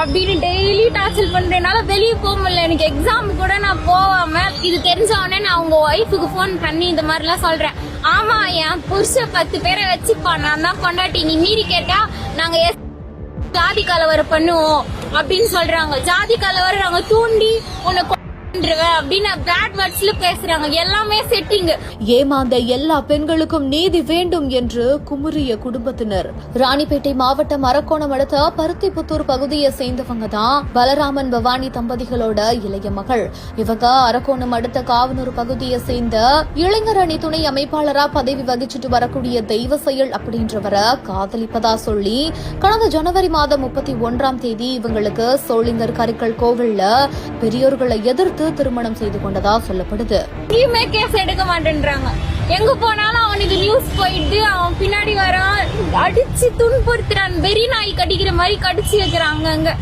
அப்படின்னு daily torture பண்றதுனால வெளியே போக முடியல. எனக்கு எக்ஸாம் கூட நான் போவாம இது தெரிஞ்ச உடனே நான் உங்க ஒய்ஃபுக்கு ஃபோன் பண்ணி இந்த மாதிரிலாம் சொல்றேன். ஆமா என் புருஷ பத்து பேரை வச்சுப்பான் நான் தான் கொண்டாட்டி நீ மீறி கேட்டா நாங்க எஸ் ஜாதி கலவரம் பண்ணுவோம் அப்படின்னு சொல்றாங்க. ஜாதி கலவரம் நாங்க தூண்டி உன்னை அப்படின்னு வேர்ட்ஸ்ல பேசுறாங்க. எல்லாமே செட்டிங் ஏமாந்த எல்லா பெண்களுக்கும் நீதி வேண்டும் என்று குமுறிய குடும்பத்தினர். ராணிப்பேட்டை மாவட்டம் அரக்கோணம் அடுத்த பருத்திபுத்தூர் பகுதியை சேர்ந்தவங்க தான் பலராமன் பவானி தம்பதிகளோட இளைய மகள். இவங்க அரக்கோணம் அடுத்த காவனூர் பகுதியை சேர்ந்த இளைஞர் அணி துணை அமைப்பாளரா பதவி வகிச்சுட்டு வரக்கூடிய தெய்வ செயல் அப்படின்றவரை காதலிப்பதா சொல்லி கடந்த ஜனவரி மாதம் முப்பத்தி ஒன்றாம் தேதி இவங்களுக்கு சோளிங்கர் கரிக்கல் கோவில்ல பெரியோர்களை எதிர்த்து திருமணம் செய்து கொண்டதா சொல்லப்படுது. எங்கேயுமே கேஸ் எடுக்க மாட்டேன்றாங்க. எங்க போனாலும் அவனுக்கு நியூஸ் போயிட்டு அவன் பின்னாடி வரான். அடிச்சு துன்புறுத்துறான். வெறி நாய் கடிக்கிற மாதிரி கடிச்சு வைக்கிறாங்க அங்க.